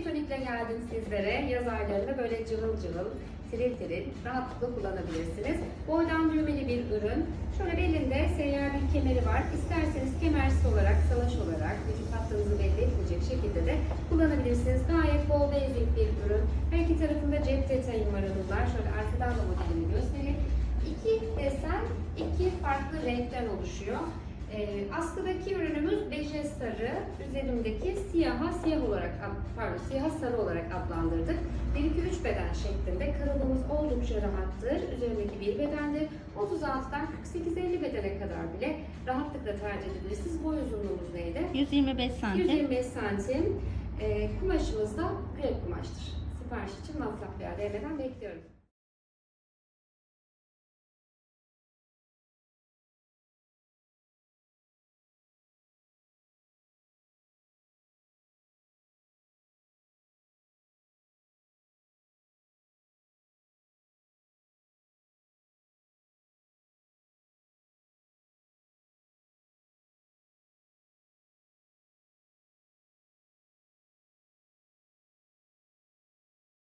bir geldim sizlere. Yaz aylarında böyle cıvıl cıvıl, tiril tiril, rahatlıkla kullanabilirsiniz. Boydan düğmeli bir ürün. Şöyle belinde seyyar bir kemeri var. İsterseniz kemersiz olarak, salaş olarak, vücut hattınızı belli etmeyecek şekilde de kullanabilirsiniz. Gayet bol basic bir ürün. Her iki tarafında cep detayı numaralılar. Şöyle arkadan da modelini göstereyim. İki desen, iki farklı renkten oluşuyor. Ee, askıdaki ürünümüz beje sarı, üzerimdeki siyaha siyah olarak, pardon siyaha sarı olarak adlandırdık. 1-2-3 beden şeklinde karalımız oldukça rahattır. Üzerindeki bir bedendir. 36'dan 48-50 bedene kadar bile rahatlıkla tercih edebilirsiniz. Boy uzunluğumuz neydi? 125 santim. 125 santim. Ee, kumaşımız da krep kumaştır. Sipariş için masraf değmeden bekliyorum.